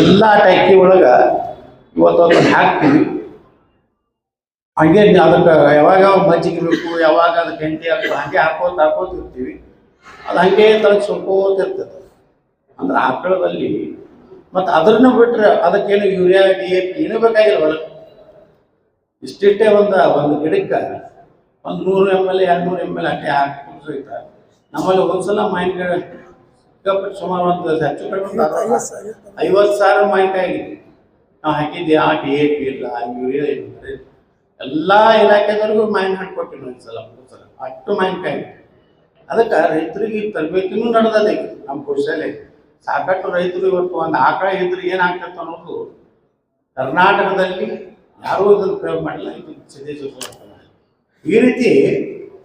ಎಲ್ಲ ಟೈಕಿ ಒಳಗ ಇವತ್ತೊಂದು ಹಾಕ್ತೀವಿ. ಹಂಗೆ ಅದಕ್ಕೆ ಯಾವಾಗ ಮಜ್ಜಿಗೆ ಬೇಕು, ಯಾವಾಗ ಅದಕ್ಕೆ ಗಂಟೆ ಹಾಕೋ ಹಂಗೆ ಹಾಕೋತ ಹಾಕೋತ ಇರ್ತೀವಿ. ಅದು ಹಂಗೆ ತಳಗೆ ಸುರ್ಕೋತ ಇರ್ತದೆ. ಅಂದ್ರೆ ಆಕಳದಲ್ಲಿ ಮತ್ತು ಅದನ್ನು ಬಿಟ್ಟರೆ ಅದಕ್ಕೇನು ಯೂರಿಯಾ, ಡಿ ಎ ಪಿ ಏನೂ ಬೇಕಾಗಿಲ್ಲ ಇಷ್ಟಿಟ್ಟೇ ಒಂದು ಒಂದು ಗಿಡಕ್ಕೆ ಒಂದು ನೂರು ಎಂ ಎಲ್ ಎರಡು ನೂರು ಎಂ ಎಲ್ ಅಟ್ಟೆ ಹಾಕಿ ಕುಡಿಸೋಯ್ತಾರೆ ನಮ್ಮಲ್ಲಿ ಒಂದ್ಸಲ ಮೈನ್ ಸಿಕ್ಕಾಪಟ್ಟೆ ಸುಮಾರು ಒಂದು ಹೆಚ್ಚು ಕಡಿಮೆ ಐವತ್ತು ಸಾವಿರ ಮಾಹಿತಿ ಆಗಿದೆ. ನಾವು ಹಾಕಿದ್ದೆ ಆ ಡಿ ಎ ಪಿ ಇಲ್ಲ ಯೂರಿಯಾ ಇಲ್ಲ ಎಲ್ಲ ಇಲಾಖೆದವ್ರಿಗೂ ಮಾಹಿತಿ ಹಣ್ಣು ಕೊಟ್ಟಿವಿ ಒಂದು ಸಲ. ಅಷ್ಟು ಮಾವಿನಕಾಯಿ ಅದಕ್ಕೆ ರೈತರಿಗೆ ತರಬೇತಿನೂ ನಡೆದದೆ ಈಗ ನಮ್ಮ ಕೃಷಿಯಲ್ಲಿ ಸಾಕಷ್ಟು ರೈತರು ಇವತ್ತು ಒಂದು ಆಕಳ ಇದ್ರೆ ಏನಾಗ್ತದೆ ಅನ್ನೋದು ಕರ್ನಾಟಕದಲ್ಲಿ ಯಾರೂ ಇದನ್ನು ಪ್ರಯೋಗ ಮಾಡಿಲ್ಲ. ಇದು ಸಿದ್ದೇಶ್ವರ ಈ ರೀತಿ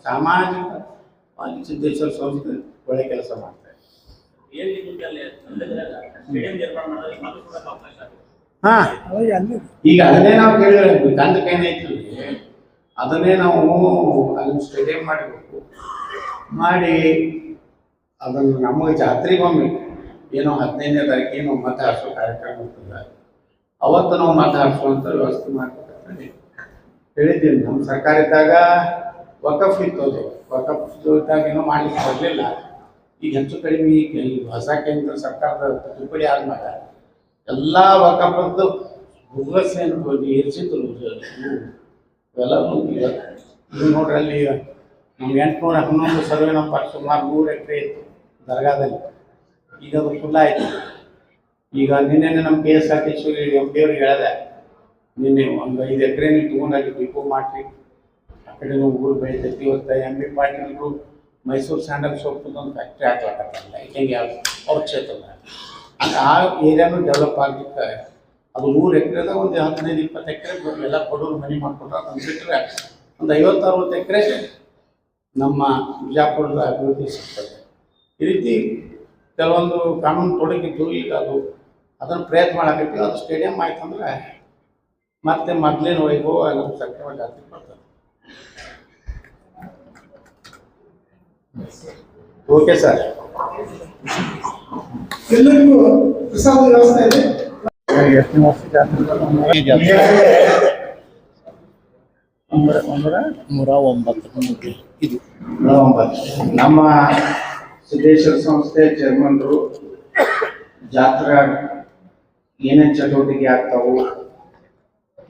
ಸಾಮಾಜಿಕವಾಗಿ ಸಿದ್ದೇಶ್ವರ ಸಂಸ್ಥೆ ಒಳ್ಳೆ ಕೆಲಸ ಮಾಡ್ತಾರೆ ಹಾ. ಈಗ ಅದನ್ನೇ ನಾವು ಕೇಳಿದ್ರೆ ಗಂಧ ಏನಾಯ್ತು ಅದನ್ನೇ ನಾವು ಅಲ್ಲಿ ಸ್ಟೇಡಿಯಂ ಮಾಡಬೇಕು ಮಾಡಿ ಅದನ್ನು ನಮಗೆ ಜಾತ್ರೆಗೊಮ್ಮೆ ಏನೋ ಹದಿನೈದನೇ ತಾರೀಕು ಏನೋ ಮತ ಹಾರಿಸೋ ಕಾರ್ಯಕ್ರಮ ಇರ್ತದೆ ಅವತ್ತು ನಾವು ಮತ ಹಾರಿಸುವಂಥ ವ್ಯವಸ್ಥೆ ಮಾಡ್ಬೇಕಂತ ಹೇಳಿದ್ದೀನಿ. ನಮ್ಮ ಸರ್ಕಾರ ಇದ್ದಾಗ ವಕಫ್ ಇತ್ತು ಅದು. ವಕಫ್ ಇದ್ದಾಗ ಏನೋ ಮಾಡಿ ಬರಲಿಲ್ಲ. ಈಗ ಹೆಚ್ಚು ಕಡಿಮೆ ಈಗ ಈ ಹೊಸ ಕೇಂದ್ರ ಸರ್ಕಾರದ ತಿದ್ದುಪಡಿ ಆದ್ಮೇಲೆ ಎಲ್ಲ ವಕಫದ್ದು ಭೂಗಸ್ಸೇನು ಏರಿಸಿದ್ರು ಇವೆಲ್ಲವೂ ಇವೆಲ್ಲ ನೋಡ್ರಿ ಅಲ್ಲಿ ನಮ್ಗೆ ಎಂಟುನೂರ ಹನ್ನೊಂದು ಸರ್ವೆ ಪಕ್ಷ ಸುಮಾರು ನೂರು ಎಕರೆ ಇತ್ತು ದರ್ಗಾದಲ್ಲಿ. ಈಗ ಅದು ಫುಲ್ ಆಯ್ತು. ಈಗ ನಿನ್ನೆ ನಮ್ಮ K S R T C M D ಅವ್ರಿಗೆ ಹೇಳಿದೆ, ನಿನ್ನೆ ಒಂದು ಐದು ಎಕರೆ ನೀವು ತೊಗೊಂಡಾಗಿ ಡಿಪೋ ಮಾಡಿರಿ ಆ ಕಡೆ ಊರು ಬೆಳಿತೈತಿ. ಇವತ್ತು ಎಂ ಬಿ ಪಾಟೀಲ್ರು ಮೈಸೂರು ಸ್ಯಾಂಡಲ್ ಸೋಪ್ ಒಂದು ಫ್ಯಾಕ್ಟ್ರಿ ಹಾಕ್ಲಕತ್ತಲ್ಲ ಯಾಕೆಂಗೆ ಯಾವ ಅವ್ರ ಕ್ಷೇತ್ರದ ಅದು ಆ ಏರಿಯಾನು ಡೆವಲಪ್ ಆಗ್ಲಿಕ್ಕೆ ಅದು ನೂರು ಎಕರೆದ ಒಂದು ಹದಿನೈದು, ಇಪ್ಪತ್ತು ಎಕರೆ ಎಲ್ಲ ಕೊಡೋರು ಮನೆ ಮಾಡಿಕೊಟ್ರೆ ಅದನ್ನು ಬಿಟ್ಟರೆ ಒಂದು ಐವತ್ತು ಅರವತ್ತು ಎಕರೆ ನಮ್ಮ ಬಿಜಾಪುರದ ಅಭಿವೃದ್ಧಿ ಸಿಗ್ತದೆ. ಈ ರೀತಿ ಕೆಲವೊಂದು ಕಾನೂನು ತೊಡಗಿದ್ದು ಈಗ ಅದು ಅದನ್ನು ಪ್ರಯತ್ನ ಮಾಡಾಕತ್ತೀವಿ ಅದು ಸ್ಟೇಡಿಯಂ ಆಯ್ತಂದ್ರೆ ಮತ್ತೆ ಮೊದಲಿನ ವೈಭವ ನಮ್ಮ ಜಾಸ್ತಿ ಬರ್ತದೆ. ಓಕೆ ಸರ್ ಎಲ್ಲರಿಗೂ ಪ್ರಸಾದ ವ್ಯವಸ್ಥೆ ಇದೆ ನೂರ ಒಂಬತ್ತು ಇದು. ನಮ್ಮ ಸಿದ್ದೇಶ್ವರ ಸಂಸ್ಥೆ ಚೇರ್ಮನ್ರು ಜಾತ್ರಾ ಏನೇನ್ ಚಟುವಟಿಕೆ ಆಗ್ತಾವು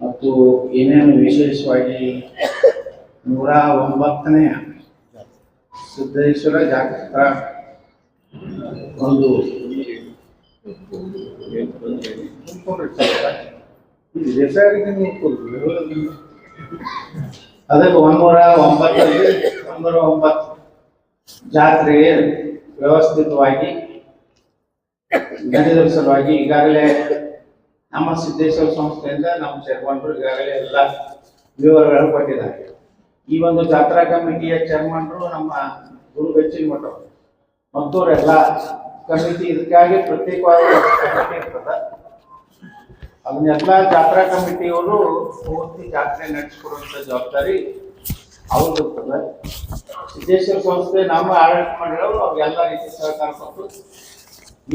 ಮತ್ತು ಏನೇನು ವಿಶೇಷವಾಗಿ ನೂರ ಒಂಬತ್ತನೇ ಸಿದ್ದೇಶ್ವರ ಜಾತ್ರಾ ಒಂದು. ಅದಕ್ಕೆ ಒಂದೂರ ಒಂಬತ್ತರಲ್ಲಿ ಒಂದೂರ ಒಂಬತ್ತು ಜಾತ್ರೆಗೆ ವ್ಯವಸ್ಥಿತವಾಗಿ ನಡೆದ ಸಲುವಾಗಿ ಈಗಾಗಲೇ ನಮ್ಮ ಸಿದ್ದೇಶ್ವರ ಸಂಸ್ಥೆಯಿಂದ ನಮ್ಮ ಸೇರ್ಕೊಂಡ್ರು, ಈಗಾಗಲೇ ಎಲ್ಲ ವಿವರಗಳು ಕೊಟ್ಟಿದ್ದಾರೆ ಈ ಒಂದು ಜಾತ್ರಾ ಕಮಿಟಿಯ ಚೇರ್ಮನ್ರು ನಮ್ಮ ಗುರು ಬೆಚ್ಚಿನ ಮಠ. ಮತ್ತವರೆಲ್ಲ ಕಮಿಟಿ ಇದಕ್ಕಾಗಿ ಪ್ರತ್ಯೇಕವಾದ ಕಮಿಟಿ ಇರ್ತದೆ. ಅದನ್ನೆಲ್ಲ ಜಾತ್ರಾ ಕಮಿಟಿಯವರು ಪೂರ್ತಿ ಜಾತ್ರೆ ನಡೆಸ್ಕೊಡುವಂಥ ಜವಾಬ್ದಾರಿ ಅವರು ಇರ್ತದೆ. ಸಿದ್ದೇಶ್ವರ ಸಂಸ್ಥೆ ನಮ್ಮ ಆಡಳಿತ ಮಂಡಳಿಯವರು ಅವ್ರಿಗೆಲ್ಲ ರೀತಿ ಸಹಕಾರ ಕೊಟ್ಟು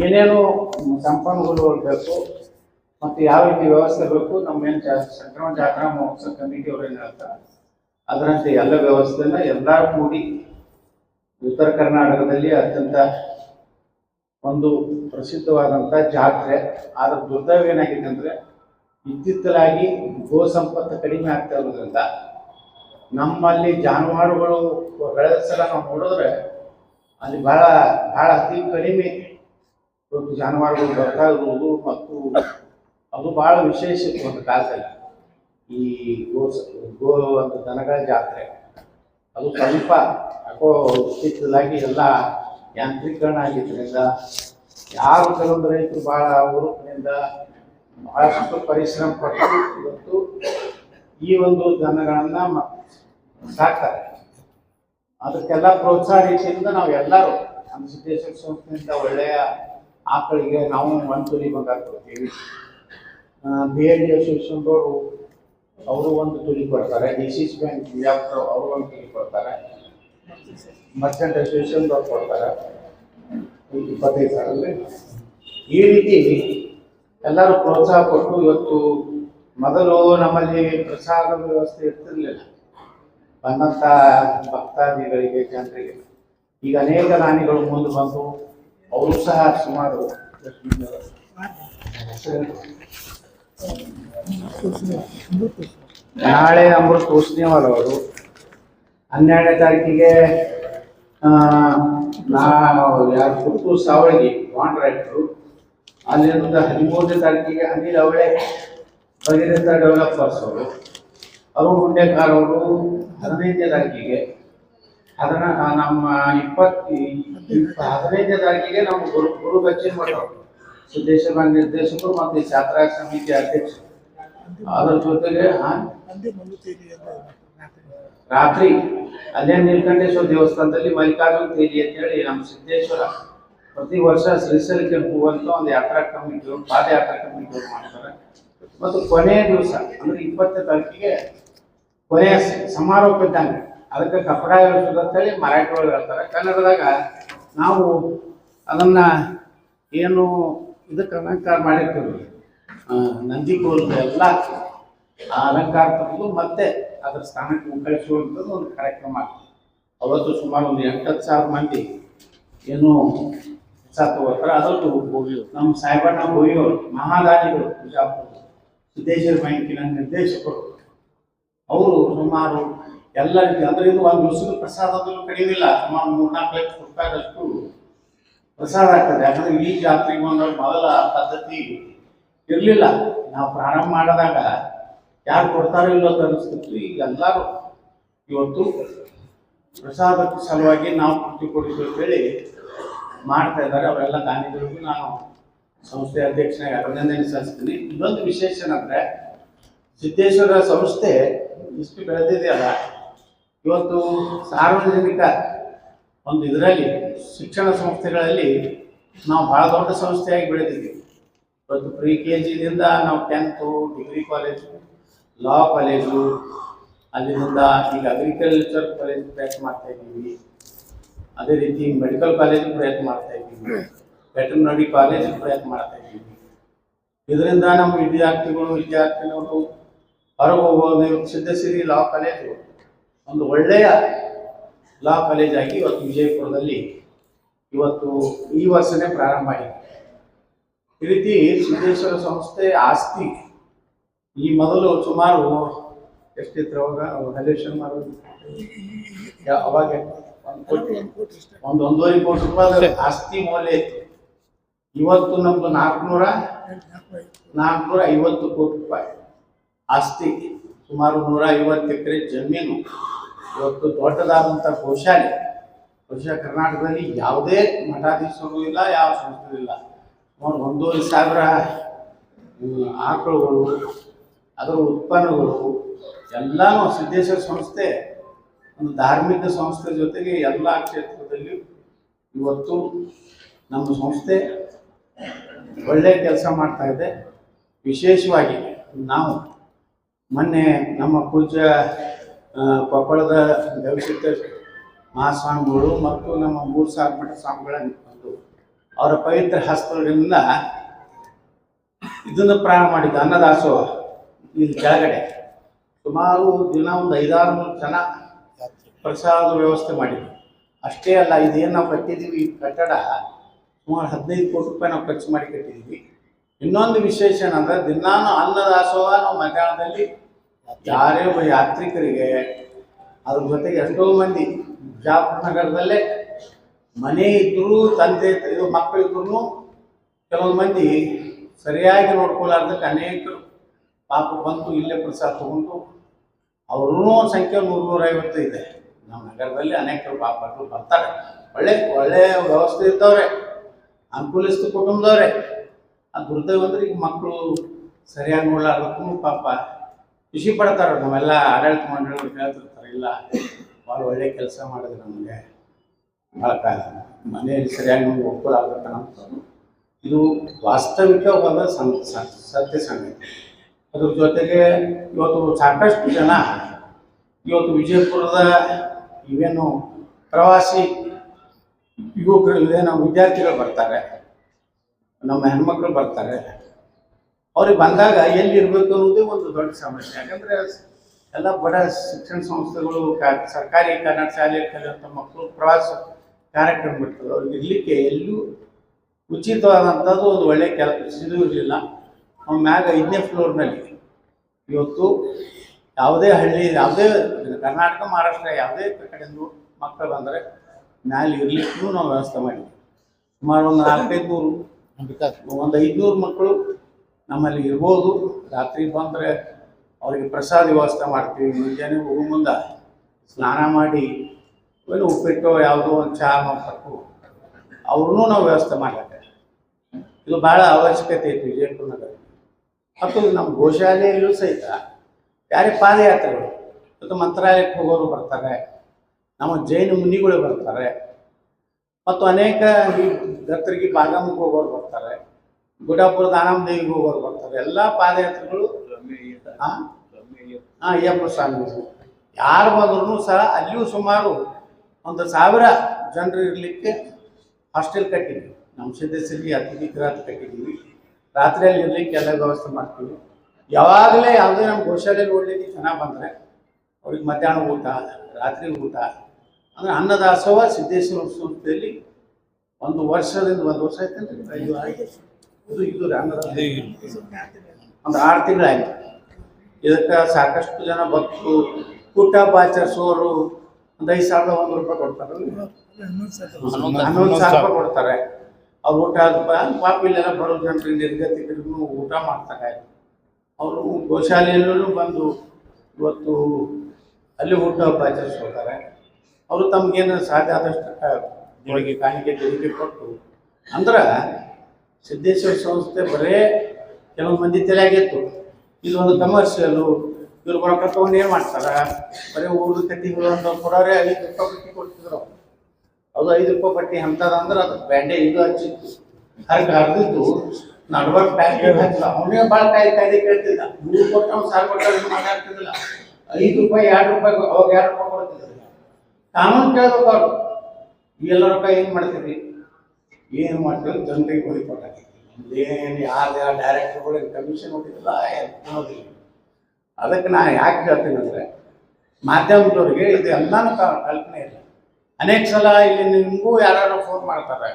ಏನೇನು ಸಂಪನ್ಮೂಲಗಳು ಬೇಕು ಮತ್ತು ಯಾವ ರೀತಿ ವ್ಯವಸ್ಥೆ ಬೇಕು, ನಮ್ಮ ಏನು ಸಂಕ್ರಮಣ ಜಾತ್ರಾ ಮಹೋತ್ಸವ ಕಮಿಟಿಯವರು ಏನು ಹೇಳ್ತಾರೆ ಅದರಂತೆ ಎಲ್ಲ ವ್ಯವಸ್ಥೆನ ಎಲ್ಲ ಕೂಡಿ ಉತ್ತರ ಕರ್ನಾಟಕದಲ್ಲಿ ಅತ್ಯಂತ ಒಂದು ಪ್ರಸಿದ್ಧವಾದಂಥ ಜಾತ್ರೆ. ಆದ್ರೆ ದುರ್ದೈವ ಏನಾಗಿದೆ ಅಂದರೆ ಇತ್ತಿತ್ತಲಾಗಿ ಗೋ ಸಂಪತ್ತು ಕಡಿಮೆ ಆಗ್ತಾ ಇರೋದ್ರಿಂದ ನಮ್ಮಲ್ಲಿ ಜಾನುವಾರುಗಳು ಬೆಳೆದ ಸಲ ನಾವು ನೋಡಿದ್ರೆ ಅಲ್ಲಿ ಭಾಳ ಭಾಳ ಅತಿ ಕಡಿಮೆ ಜಾನುವಾರುಗಳು ಬರ್ತಾ ಇರುವುದು ಮತ್ತು ಅದು ಭಾಳ ವಿಶೇಷ ಒಂದು ಕಾಲದಲ್ಲಿ. ಈ ಗೋ ಗೋ ಒಂದು ದನಗಳ ಜಾತ್ರೆ. ಅದು ಸ್ವಲ್ಪ ಯಾಕೋ ಇತ್ತಿತ್ತಲಾಗಿ ಎಲ್ಲ ಯಾಂತ್ರೀಕರಣ ಆಗಿದ್ದರಿಂದ ಯಾರು ಕೆಲವೊಂದು ರೈತರು ಭಾಳ ಹುರುಪಿನಿಂದ ಬಹಳಷ್ಟು ಪರಿಶ್ರಮ ಪಟ್ಟು ಇವತ್ತು ಈ ಒಂದು ದನಗಳನ್ನು ಸಾಕ್ತಾರೆ. ಅದಕ್ಕೆಲ್ಲ ಪ್ರೋತ್ಸಾಹ ರೀತಿಯಿಂದ ನಾವು ಎಲ್ಲರೂ ನಮ್ಮ ಸಿದ್ದೇಶ್ವರ ಸಂಸ್ಥೆಯಿಂದ ಒಳ್ಳೆಯ ಆಕಳಿಗೆ ನಾವು ತುಲಿ ಬಂಗಾರ ಕೊಡ್ತೀವಿ. ಬಿ ಎಲ್ ಡಿ ಅಸೋಸಿಯೇಷನ್ದವರು ಅವರು ಒಂದು ತುಲಿ ಕೊಡ್ತಾರೆ. ಡಿ ಸಿ ಸಿ ಬ್ಯಾಂಕ್ ವ್ಯಾಪಾರ ಅವರು ಒಂದು ತುಲಿ ಕೊಡ್ತಾರೆ. ಮರ್ಚೆಂಟ್ ಅಸೋಸಿಯೇಷನ್ ಅವ್ರು ಕೊಡ್ತಾರೆ. ಇಪ್ಪತ್ತೈದು ಸಾವಿರ ಈ ರೀತಿ ಎಲ್ಲರೂ ಪ್ರೋತ್ಸಾಹ ಕೊಟ್ಟು ಇವತ್ತು ಮೊದಲು ನಮ್ಮಲ್ಲಿ ಪ್ರಸಾದ ವ್ಯವಸ್ಥೆ ಇರ್ತಿರ್ಲಿಲ್ಲ. ಬಂದಂಥ ಭಕ್ತಾದಿಗಳಿಗೆ, ಜನರಿಗೆ. ಈಗ ಅನೇಕ ದಾನಿಗಳು ಮುಂದೆ ಬಂದು ಅವರು ಸಹ ಸುಮಾರು ನಾಳೆ ಅಮೃತ ಉಸ್ನಿವಾಲ್ ಅವರು ಹನ್ನೆರಡನೇ ತಾರೀಕಿಗೆ ನಾವು ಸಾವಳಗಿ ಕಾಂಟ್ರಾಕ್ಟ್ರು ಅಲ್ಲಿಂದ ಹದಿಮೂರನೇ ತಾರೀಕಿಗೆ ಅನಿಲ್ ಅವಳೆ ಭಗೀರಥ ಡೆವಲಪರ್ಸ್ ಅವರು. ಅರುಣ್ ಹುಂಡೇಕಾರ್ ಅವರು ಹದಿನೈದನೇ ತಾರೀಕಿಗೆ. ಅದನ್ನ ನಮ್ಮ ಇಪ್ಪತ್ತು ಹದಿನೈದನೇ ತಾರೀಕಿಗೆ ನಮ್ಮ ಗುರು ಗುರು ಬಚ್ಚಿನ ಮಠ ಸಿದ್ದೇಶ ನಿರ್ದೇಶಕರು ಮತ್ತು ಈ ಛಾತ್ರ ಸಮಿತಿ ಅಧ್ಯಕ್ಷರು. ಅದರ ಜೊತೆಗೆ ರಾತ್ರಿ ಅಲ್ಲೇ ನೀಲಕಂಠೇಶ್ವರ ದೇವಸ್ಥಾನದಲ್ಲಿ ಮಲ್ಲಿಕಾರ್ಜುನ ತೇಜಿ ಅಂತೇಳಿ ನಮ್ಮ ಸಿದ್ದೇಶ್ವರ ಪ್ರತಿ ವರ್ಷ ಶ್ರೀಶೈಲಕ್ಕೆ ಹೋಗುವಂತ ಒಂದು ಯಾತ್ರಾ ಕಮಿಟಿಯವರು ಪಾದಯಾತ್ರಾ ಕಮಿಟಿಯವರು ಮಾಡ್ತಾರೆ. ಮತ್ತು ಕೊನೆಯ ದಿವಸ, ಅಂದ್ರೆ ಇಪ್ಪತ್ತನೇ ತಾರೀಕಿಗೆ ಕೊನೆಯ ಸಮಾರೋಪ ಇದ್ದಂಗೆ. ಅದಕ್ಕೆ ಕಪಡ ಅಂತೇಳಿ ಮರಾಠಿ ಒಳಗೆ ಹೇಳ್ತಾರೆ. ಕನ್ನಡದಾಗ ನಾವು ಅದನ್ನ ಏನು ಇದಕ್ಕೆ ಅಲಂಕಾರ ಮಾಡಿರ್ತೀವಿ. ಆ, ನಂದಿ ಕೋಲದ ಎಲ್ಲ ಆ ಅಲಂಕಾರ ತಂದು ಮತ್ತೆ ಅದರ ಸ್ಥಾನಕ್ಕೆ ಮುಕ್ಕಳಿಸುವಂಥದ್ದು ಒಂದು ಕಾರ್ಯಕ್ರಮ ಆಗ್ತದೆ. ಅವತ್ತು ಸುಮಾರು ಒಂದು ಎಂಟತ್ತು ಸಾವಿರ ಮಂದಿ ಏನು ಸತ್ತು ಅದರದ್ದು ನಮ್ಮ ಸಾಹೇಬಣ್ಣ ಬೋಯಿಯವರು ಮಹಾದಾನಿಗಳು ಬಿಜಾಪುರ ಸಿದ್ದೇಶ್ವರ ಬ್ಯಾಂಕಿನ ನಿರ್ದೇಶಕರು ಅವರು ಸುಮಾರು ಎಲ್ಲ ರೀತಿ ಅಂದ್ರೆ ಇದು ಒಂದು ದಿವಸದ ಪ್ರಸಾದದಲ್ಲೂ ಕಡಿಯೋದಿಲ್ಲ ಸುಮಾರು ಮೂರ್ನಾಲ್ಕು ಲಕ್ಷ ರೂಪಾಯಿದಷ್ಟು ಪ್ರಸಾದ ಆಗ್ತದೆ. ಯಾಕಂದ್ರೆ ಈ ಜಾತ್ರೆಗೆ ಒಂದು ಮೊದಲ ಪದ್ಧತಿ ಇರಲಿಲ್ಲ. ನಾವು ಪ್ರಾರಂಭ ಮಾಡಿದಾಗ ಯಾರು ಕೊಡ್ತಾರೋ ಇಲ್ಲೋ ಅಂತ ಈಗ ಎಲ್ಲರೂ ಇವತ್ತು ಪ್ರಸಾದಕ್ಕೆ ಸಲುವಾಗಿ ನಾವು ಕೃತಿ ಕೊಡಿಸು ಅಂತೇಳಿ ಮಾಡ್ತಾ ಇದ್ದಾರೆ. ಅವರೆಲ್ಲ ದಾನಿಗಳಿಗೂ ನಾನು ಸಂಸ್ಥೆ ಅಧ್ಯಕ್ಷನಾಗಿ ಅಭಿನಂದನೆ ಸಲ್ಲಿಸ್ತೀನಿ. ಇನ್ನೊಂದು ವಿಶೇಷ ಏನಂದ್ರೆ ಸಿದ್ದೇಶ್ವರ ಸಂಸ್ಥೆ ಇಷ್ಟು ಬೆಳೆದಿದೆಯಲ್ಲ. ಇವತ್ತು ಸಾರ್ವಜನಿಕ ಒಂದು ಇದರಲ್ಲಿ ಶಿಕ್ಷಣ ಸಂಸ್ಥೆಗಳಲ್ಲಿ ನಾವು ಬಹಳ ದೊಡ್ಡ ಸಂಸ್ಥೆಯಾಗಿ ಬೆಳೆದಿದ್ದೀವಿ ಇವತ್ತು ಪ್ರಿ ಕೆ ಜಿದಿಂದ ನಾವು tenth degree college law college ಅಲ್ಲಿಂದ ಈಗ ಅಗ್ರಿಕಲ್ಚರ್ ಕಾಲೇಜ್ ಪ್ರಯತ್ನ ಮಾಡ್ತಾ ಇದ್ದೀವಿ. ಅದೇ ರೀತಿ ಮೆಡಿಕಲ್ ಕಾಲೇಜ್ ಪ್ರಯತ್ನ ಮಾಡ್ತಾ ಇದ್ದೀವಿ. ವೆಟರ್ನರಿ ಕಾಲೇಜ್ ಪ್ರಯತ್ನ ಮಾಡ್ತಾ ಇದ್ದೀವಿ. ಇದರಿಂದ ನಮ್ಮ ವಿದ್ಯಾರ್ಥಿಗಳು ವಿದ್ಯಾರ್ಥಿನಿಯವರು ಹೊರಗೆ ಹೋಗೋದು ಸಿದ್ಧಸಿರಿ ಲಾ ಕಾಲೇಜು ಒಂದು ಒಳ್ಳೆಯ ಲಾ ಕಾಲೇಜ್ ಆಗಿ ಇವತ್ತು ವಿಜಯಪುರದಲ್ಲಿ ಇವತ್ತು ಈ ವರ್ಷನೇ ಪ್ರಾರಂಭ ಆಗಿದೆ. ಈ ರೀತಿ ಸಿದ್ದೇಶ್ವರ ಸಂಸ್ಥೆ ಆಸ್ತಿ ಈ ಮೊದಲು ಸುಮಾರು ಎಷ್ಟಿತ್ತು ಅವಾಗ? ವ್ಯಾಲ್ಯೂಷನ್ ಮಾಡೋದು ಅವಾಗ ಒಂದು ಒಂದೂವರೆ ಕೋಟಿ ರೂಪಾಯಿ ಆಸ್ತಿ ಮೌಲ್ಯ ಇತ್ತು. ಇವತ್ತು ನಮ್ದು ನಾಲ್ಕುನೂರ ನಾಲ್ಕುನೂರ ಐವತ್ತು ಕೋಟಿ ರೂಪಾಯಿ ಆಸ್ತಿ. ಸುಮಾರು ನೂರ ಐವತ್ತು ಎಕರೆ ಜಮೀನು. ಇವತ್ತು ದೊಡ್ಡದಾದಂಥ ಗೋಶಾಲೆ. ಬಹುಶಃ ಕರ್ನಾಟಕದಲ್ಲಿ ಯಾವುದೇ ಮಠಾಧೀಶರು ಇಲ್ಲ, ಯಾವ ಸಂಸ್ಥೆ ಇಲ್ಲ. ಸುಮಾರು ಒಂದೂವರೆ ಸಾವಿರ ಆಕಳುಗಳು, ಅದರ ಉತ್ಪನ್ನಗಳು, ಎಲ್ಲನೂ ಸಿದ್ದೇಶ್ವರ ಸಂಸ್ಥೆ, ಒಂದು ಧಾರ್ಮಿಕ ಸಂಸ್ಥೆ ಜೊತೆಗೆ ಎಲ್ಲ ಕ್ಷೇತ್ರದಲ್ಲಿ ಇವತ್ತು ನಮ್ಮ ಸಂಸ್ಥೆ ಒಳ್ಳೆಯ ಕೆಲಸ ಮಾಡ್ತಾ ಇದೆ. ವಿಶೇಷವಾಗಿ ನಾವು ಮೊನ್ನೆ ನಮ್ಮ ಪೂಜ್ಯ ಕೊಪ್ಪಳದ ಗವಿಸಿದ್ಧ ಮಹಾಸ್ವಾಮಿಗಳು ಮತ್ತು ನಮ್ಮ ಮೂರು ಸಾವಿರ ಮಠ ಸ್ವಾಮಿಗಳ ಅವರ ಪವಿತ್ರ ಹಸ್ತಗಳಿಂದ ಇದನ್ನು ಪ್ರಾರಂಭ ಮಾಡಿದ್ದ ಅನ್ನದಾಸೋಹ ಇಲ್ಲಿ ಕೆಳಗಡೆ ಸುಮಾರು ದಿನ ಒಂದು ಐದಾರು ನೂರು ಜನ ಪ್ರಸಾದ ವ್ಯವಸ್ಥೆ ಮಾಡಿದ್ವಿ ಅಷ್ಟೇ ಅಲ್ಲ, ಇದೇನು ನಾವು ಕಟ್ಟಿದ್ದೀವಿ ಕಟ್ಟಡ, ಸುಮಾರು ಹದಿನೈದು ಕೋಟಿ ರೂಪಾಯಿ ನಾವು ಖರ್ಚು ಮಾಡಿ ಕಟ್ಟಿದ್ದೀವಿ. ಇನ್ನೊಂದು ವಿಶೇಷ ಏನಂದ್ರೆ, ದಿನಾನು ಅನ್ನದಾಸೋಹ ನಾವು ಮಧ್ಯಾಹ್ನದಲ್ಲಿ ಯಾರೇ ಯಾತ್ರಿಕರಿಗೆ ಅದ್ರ ಜೊತೆಗೆ ಎಷ್ಟೋ ಮಂದಿ ಬಿಜಾಪುರ ನಗರದಲ್ಲೇ ಮನೆ ಇದ್ದರೂ ತಂದೆ, ಇದು ಮಕ್ಕಳಿದ್ರು ಕೆಲವೊಂದು ಮಂದಿ ಸರಿಯಾಗಿ ನೋಡ್ಕೊಳ್ಳಾರ್ದಕ್ಕೆ ಅನೇಕರು ಪಾಪ ಬಂತು ಇಲ್ಲೇ ಪ್ರಸಾದ ತಗೊಂಡು ಅವ್ರೂ ಸಂಖ್ಯೆ ನೂರು ನೂರೈವತ್ತು ಇದೆ. ನಮ್ಮ ನಗರದಲ್ಲಿ ಅನೇಕರು ಪಾಪಗಳು ಬರ್ತಾರೆ. ಒಳ್ಳೆ ಒಳ್ಳೆ ವ್ಯವಸ್ಥೆ ಇದ್ದವ್ರೆ ಅನುಕೂಲಿಸಿದ ಕುಟುಂಬದವ್ರೆ. ಆ ದುರ್ದೈವ ಅಂದ್ರೆ ಈಗ ಮಕ್ಕಳು ಸರಿಯಾಗಿ ನೋಡ್ಲಾರ್ದಕ್ಕೂ ಪಾಪ ಖುಷಿ ಪಡ್ತಾರೆ ನಾವೆಲ್ಲ ಆಡಳಿತ ಮಂಡಳಿಗಳು ಹೇಳ್ತಿರ್ತಾರೆ ಇಲ್ಲ, ಭಾಳ ಒಳ್ಳೆ ಕೆಲಸ ಮಾಡಿದ್ರೆ ನಮಗೆ. ಭಾಳ ಮನೆಯಲ್ಲಿ ಸರಿಯಾಗಿ ನಮ್ಗೆ ಒಪ್ಕೊಳ್ಳಾಗತ್ತೆ ಅಂತ ಇದು ವಾಸ್ತವಿಕವಾದ ಸ- ಸತ್ಯ ಸಂಗತಿ. ಅದ್ರ ಜೊತೆಗೆ ಇವತ್ತು ಸಾಕಷ್ಟು ಜನ, ಇವತ್ತು ವಿಜಯಪುರದ ಇವೇನು ಪ್ರವಾಸಿ ಯುವಕರು ಇವೇನು ವಿದ್ಯಾರ್ಥಿಗಳು ಬರ್ತಾರೆ. ನಮ್ಮ ಹೆಣ್ಮಕ್ಳು ಬರ್ತಾರೆ. ಅವ್ರಿಗೆ ಬಂದಾಗ ಎಲ್ಲಿ ಇರಬೇಕು ಅನ್ನೋದೇ ಒಂದು ದೊಡ್ಡ ಸಮಸ್ಯೆ. ಯಾಕಂದ್ರೆ ಎಲ್ಲ ಬಡ ಶಿಕ್ಷಣ ಸಂಸ್ಥೆಗಳು ಸರ್ಕಾರಿ ಕನ್ನಡ ಶಾಲೆಯಲ್ಲಿ ಕಲಿಯುವಂಥ ಮಕ್ಕಳು ಪ್ರವಾಸ ಕಾರ್ಯಕ್ರಮ ಬಿಡ್ತದೆ ಅವ್ರಿಗೆ ಇರಲಿಕ್ಕೆ ಎಲ್ಲೂ ಉಚಿತವಾದಂಥದ್ದು ಒಂದು ಒಳ್ಳೆ ಕೆಲಸ ಇದು ಇರಲಿಲ್ಲ. ಅವ್ನ ಮ್ಯಾಗ ಐದನೇ ಫ್ಲೋರ್ನಲ್ಲಿ ಇವತ್ತು ಯಾವುದೇ ಹಳ್ಳಿ ಯಾವುದೇ ಕರ್ನಾಟಕ ಮಹಾರಾಷ್ಟ್ರ ಯಾವುದೇ ಕಡೆಯಿಂದ ಮಕ್ಕಳು ಬಂದರೆ ಮ್ಯಾಲೆ ಇರಲಿಕ್ಕೂ ನಾವು ವ್ಯವಸ್ಥೆ ಮಾಡಿದ್ವಿ ಸುಮಾರು ಒಂದು ನಾಲ್ಕೈದು ನೂರು ಒಂದು ಐದುನೂರು ಮಕ್ಕಳು ನಮ್ಮಲ್ಲಿ ಇರ್ಬೋದು. ರಾತ್ರಿ ಬಂದರೆ ಅವರಿಗೆ ಪ್ರಸಾದ ವ್ಯವಸ್ಥೆ ಮಾಡ್ತೀವಿ. ಮುಂಜಾನೆ ಹೋಗೋ ಮುಂದ ಸ್ನಾನ ಮಾಡಿ, ಏನು ಉಪ್ಪಿಟ್ಟು ಯಾವುದೋ ಒಂದು ಚಹಾ ಮಾಡಬೇಕು ಅವ್ರನ್ನೂ ನಾವು ವ್ಯವಸ್ಥೆ ಮಾಡ್ಲಿಕ್ಕೆ. ಇದು ಭಾಳ ಅವಶ್ಯಕತೆ ಐತಿ ವಿಜಯಪುರ ನಗರ ಮತ್ತು ನಮ್ಮ ಗೋಶಾಲೆಯಲ್ಲೂ ಸಹಿತ ಯಾರೇ ಪಾದಯಾತ್ರೆಗಳು, ಮತ್ತು ಮಂತ್ರಾಲಯಕ್ಕೆ ಹೋಗೋರು ಬರ್ತಾರೆ, ನಮ್ಮ ಜೈನ ಮುನಿಗಳು ಬರ್ತಾರೆ, ಮತ್ತು ಅನೇಕ ಈ ಗತ್ತರಿಗೆ ಬಾಗಮ್ಗೆ ಹೋಗೋರು ಬರ್ತಾರೆ. ಗುಡಾಪುರ ದಾನಮದೇವಿಗೆ ಹೋಗೋರು ಬರ್ತಾರೆ. ಎಲ್ಲ ಪಾದಯಾತ್ರೆಗಳು ಹಾಂ ಅಯ್ಯಪ್ಪ ಸ್ವಾಮಿ ಯಾರು ಬಂದ್ರೂ ಸಹ ಅಲ್ಲಿಯೂ ಸುಮಾರು ಒಂದು ಸಾವಿರ ಜನರು ಇರಲಿಕ್ಕೆ ಹಾಸ್ಟೆಲ್ ಕಟ್ಟಿದ್ವಿ. ನಮ್ಮ ಸಿದ್ದೇಶ್ವರಿಗೆ ಅತಿಥಿ ಗೃಹ ಕಟ್ಟಿದ್ದೀವಿ ರಾತ್ರಿಯಲ್ಲಿ ಇರಲಿಕ್ಕೆ ಎಲ್ಲ ವ್ಯವಸ್ಥೆ ಮಾಡ್ತೀವಿ. ಯಾವಾಗಲೇ ಯಾವುದೇ ನಮ್ಮ ಗೋಶಾಲೆಯಲ್ಲಿ ಓಡಲಿಕ್ಕೆ ಜನ ಬಂದರೆ ಅವ್ರಿಗೆ ಮಧ್ಯಾಹ್ನ ಊಟ, ರಾತ್ರಿ ಊಟ, ಅಂದರೆ ಅನ್ನದಾಸೋಹ ಸಿದ್ದೇಶ್ವರ ಸಂಸ್ಥೆಯಲ್ಲಿ ಒಂದು ವರ್ಷದಿಂದ ಒಂದು ವರ್ಷ ಆಯ್ತಂದ್ರೆ ಇದು ಇದು ಒಂದು ಆರು ತಿಂಗಳಾಯ್ತು. ಇದಕ್ಕೆ ಸಾಕಷ್ಟು ಜನ ಭಕ್ತರು ಊಟ ಆಚರಿಸೋರು ಒಂದು ಐದು ಸಾವಿರದ ಒಂದು ರೂಪಾಯಿ ಕೊಡ್ತಾರೆ. ಹನ್ನೊಂದು ಸಾವಿರ ರೂಪಾಯಿ ಕೊಡ್ತಾರೆ. ಅವ್ರು ಊಟ ಆದ ಪಾಪ ಇಲ್ಲೆಲ್ಲ ಬರೋ ಜನರಿಗೆ ನಿರ್ಗತಿಕರಿಗೂ ಊಟ ಮಾಡ್ತಾರೆ. ಅವರು ಗೋಶಾಲೆಯಲ್ಲೂ ಬಂದು ಇವತ್ತು ಅಲ್ಲಿ ಊಟ ಹಬ್ಬ ಆಚರಿಸ್ಕೊಳ್ತಾರೆ ಅವರು ತಮಗೇನು ಸಾಧ್ಯ ಆದಷ್ಟು ಕಾಣಿಕೆ ದೇಣಿಗೆ ಕೊಟ್ಟು ಅಂದ್ರೆ ಸಿದ್ದೇಶ್ವರ ಸಂಸ್ಥೆ ಬರೇ ಕೆಲವು ಮಂದಿ ತಲೆಯಾಗಿತ್ತು ಇದು ಒಂದು ಕಮರ್ಷಿಯಲು ಇವ್ರು ರೊಕ್ಕ ತಗೊಂಡು ಏನು ಮಾಡ್ತಾರೆ? ಬರೀ ಊರು ಕಟ್ಟಿಗಳು ಅಂತ ಕೊಡೋರೆ ಐದು ರೂಪಾಯಿ ಪಟ್ಟಿ ಕೊಡ್ತಿದ್ರು. ಅದು ಐದು ರೂಪಾಯಿ ಪಟ್ಟಿ ಅಂತದ ಅಂದ್ರೆ ಅದು ಬ್ಯಾಂಡೇಜ್ ಇದು ಹಚ್ಚಿತ್ತು ಹರ್ಗೆ ಹರಿದಿದ್ದು ನಡ್ಬಾರ್ದು ಪ್ಯಾಕೆಟ್ ಹಚ್ಚಿಲ್ಲ. ಅವನೇ ಭಾಳ ಕಾಯಿ ಕಾಯ್ದೆ ಕೇಳ್ತಿದ್ದ ಮೂರು ಕೊಟ್ಟು ಅವ್ನು ಕೊಟ್ಟು ಮಾತಾಡ್ತಿದ್ದಿಲ್ಲ ಐದು ರೂಪಾಯಿ, ಎರಡು ರೂಪಾಯಿ ಅವಾಗ ಎರಡು ರೂಪಾಯಿ ಕೊಡ್ತಿದ್ರು. ಕಾನೂನು ಕೇಳ್ಬೇಕು ಅವರು. ಎಲ್ಲ ರೂಪಾಯಿ ಏನು ಮಾಡ್ತೀರಿ? ಏನು ಜನರಿಗೆ ಹೋಗಿ ಕೊಟ್ಟಾಕಿ. ಏನು ಯಾರು ಡೈರೆಕ್ಟರ್ಗಳಿಗೆ ಕಮಿಷನ್ ಹೋಗಿದ್ದಿಲ್ಲ ಏನು ಅದಕ್ಕೆ ನಾನು ಯಾಕೆ ಹೇಳ್ತೀನಿ ಅಂದರೆ, ಮಾಧ್ಯಮದವ್ರಿಗೆ ಇದು ಎಲ್ಲನೂ ಕಲ್ಪನೆ ಇಲ್ಲ. ಅನೇಕ ಸಲ ಇಲ್ಲಿ ನಿಮಗೂ ಯಾರು ಫೋನ್ ಮಾಡ್ತಾರೆ.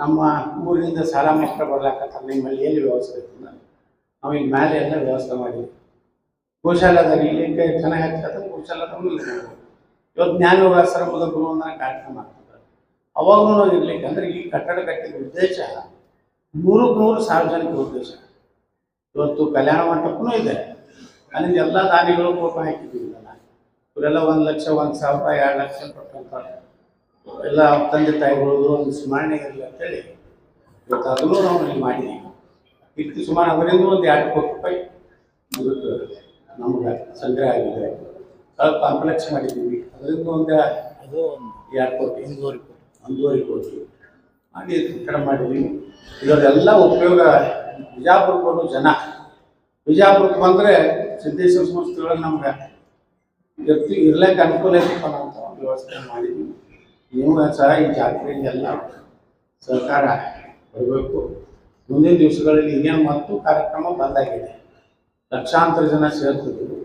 ನಮ್ಮ ಊರಿಂದ ಸಾಲ ಮಾಸ್ಟರ್ ಬರ್ಲಾಕತ್ತಾರೆ, ನಿಮ್ಮಲ್ಲಿ ಎಲ್ಲಿ ವ್ಯವಸ್ಥೆ ಇತ್ತು ನಾನು ನಾವು ಇಲ್ಲಿ ಮೇಲೆ ಎಲ್ಲ ವ್ಯವಸ್ಥೆ ಮಾಡಿ ಗೋಶಾಲದಾಗ ಇಲ್ಲಿ ಚೆನ್ನಾಗಿ ಹಚ್ಕತ್ತ ಗೋಶಾಲದಾಗ ಇವತ್ತು ಜ್ಞಾನ ಆಶ್ರಮದ ಗುರುವಂದನ ಕಾರ್ಯಕ್ರಮ ಅವಾಗೂ ನಾವು ಇರ್ಲಿಕ್ಕೆ ಅಂದ್ರೆ ಈ ಕಟ್ಟಡ ಕಟ್ಟಿದ ಉದ್ದೇಶ ನೂರಕ್ಕೆ ನೂರು ಸಾರ್ವಜನಿಕ ಉದ್ದೇಶ. ಇವತ್ತು ಕಲ್ಯಾಣ ಮಂಟಪನೂ ಇದೆ. ಅಲ್ಲಿಂದ ಎಲ್ಲ ದಾನಿಗಳು ಕೋಪ ಹಾಕಿದ್ದೀವಿ ಇವರೆಲ್ಲ ಒಂದು ಲಕ್ಷ ಒಂದು ಸಾವಿರ ಎರಡು ಲಕ್ಷ ಕೊಟ್ಟಂತ ಎಲ್ಲ ತಂದೆ ತಾಯಿಗಳು ಒಂದು ಸ್ಮರಣೆ ಇರಲಿ ಅಂತೇಳಿ ಇವತ್ತು ಅದನ್ನು ನಾವು ಇಲ್ಲಿ ಮಾಡಿದ್ದೀವಿ. ಇದಕ್ಕೆ ಸುಮಾರು ಅದರಿಂದ ಒಂದು ಎರಡು ಕೋಟಿ ರೂಪಾಯಿ ಇದಕ್ಕೆ ನಮ್ಗೆ ಸಂಗ್ರಹ ಆಗಿದೆ. ಸ್ವಲ್ಪ ಕಾಂಪ್ಲೆಕ್ಸ್ ಮಾಡಿದ್ದೀವಿ. ಅದರಿಂದ ಒಂದು ಅದು ಎರಡು ಕೋಟಿ. ಒಂದೂವರೆ ಒಂದೂವರೆ ಹಾಗೆ ಮಾಡಿ ಮಾಡಿದ್ವಿ. ಇದರೆಲ್ಲ ಉಪಯೋಗ ಬಿಜಾಪುರಕ್ಕೆ ಜನ. ಬಿಜಾಪುರಕ್ಕೆ ಬಂದರೆ ಸಿದ್ದೇಶ್ವರ ಸಂಸ್ಥೆಗಳು ನಮ್ಗೆ ಇರ್ತಿ ಇರ್ಲಿಕ್ಕೆ ಅನುಕೂಲ ಐತಪ್ಪ ಅಂತ ಒಂದು ವ್ಯವಸ್ಥೆ ಮಾಡಿದ್ವಿ. ನೀವು ಸಹ ಈ ಜಾತ್ರೆಗೆ ಎಲ್ಲ ಸರ್ಕಾರ ಬರಬೇಕು. ಮುಂದಿನ ದಿವಸಗಳಲ್ಲಿ ಇನ್ನೇನು ಮತ್ತು ಕಾರ್ಯಕ್ರಮ ಬಂದಾಗಿದೆ. ಲಕ್ಷಾಂತರ ಜನ ಸೇರ್ತಿದ್ರು.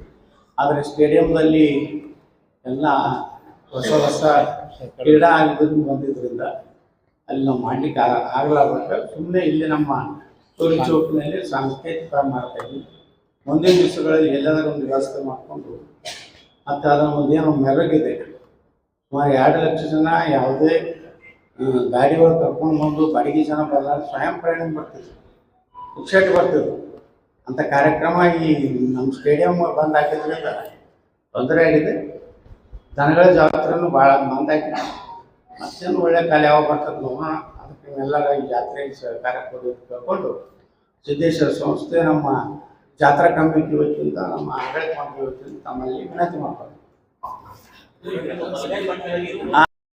ಆದರೆ ಸ್ಟೇಡಿಯಂನಲ್ಲಿ ಎಲ್ಲ ಹೊಸ ಹೊಸ ಕ್ರೀಡಾ ಇದನ್ನು ಬಂದಿದ್ದರಿಂದ ಅಲ್ಲಿ ನಾವು ಮಾಡ್ಲಿಕ್ಕೆ ಆ- ಆಗಲಾರ್ದಕ್ಕೆ ಸುಮ್ಮನೆ ಇಲ್ಲಿ ನಮ್ಮ ಸೂರ್ಯ ಚೌಕಿನಲ್ಲಿ ಸಾಂಸ್ಕೃತಿಕ ಮಾಡ್ತಾ ಇದ್ವಿ ಮುಂದಿನ ದಿವಸಗಳಲ್ಲಿ ಎಲ್ಲಾದರೂ ಒಂದು ವ್ಯವಸ್ಥೆ ಮಾಡಿಕೊಂಡು ಮತ್ತು ಅದರ ಒಂದೇನೋ ಮೆರಗಿದೆ. ಸುಮಾರು ಎರಡು ಲಕ್ಷ ಜನ ಯಾವುದೇ ಗಾಡಿ ಒಳಗೆ ಕರ್ಕೊಂಡು ಬಂದು ಬಾಡಿಗೆ ಜನ ಬರಲ್ಲ ಸ್ವಯಂ ಪ್ರಯಾಣ ಬರ್ತಿದ್ರು ಪುಕ್ಷೇಟ್ ಬರ್ತಿದ್ರು. ಅಂಥ ಕಾರ್ಯಕ್ರಮ ಈ ನಮ್ಮ ಸ್ಟೇಡಿಯಮ್ ಬಂದು ಹಾಕಿದ್ರಿಂದ ತೊಂದರೆ ಆಗಿದೆ. ದನಗಳ ಜಾತ್ರೆನೂ ಭಾಳ ಮಂದಾಗಿದೆ ಮತ್ತೇನು ಒಳ್ಳೆ ಕಾಲ ಯಾವಾಗ ಬರ್ತದೆ ನೋಡೋಣ ಅದಕ್ಕೆ ನೀವೆಲ್ಲರ ಈ ಜಾತ್ರೆಗೆ ಸಹಕಾರ ಕೊಡೋದು ಕೇಳ್ಕೊಂಡು ಸಿದ್ದೇಶ್ವರ ಸಂಸ್ಥೆ ನಮ್ಮ ಜಾತ್ರಾ ಕಮಿಟಿ ವತಿಯಿಂದ, ನಮ್ಮ ಆಡಳಿತ ಮಂಡಳಿ ವತಿಯಿಂದ ತಮ್ಮಲ್ಲಿ ವಿನಂತಿ ಮಾಡ್ಕೊಂಡು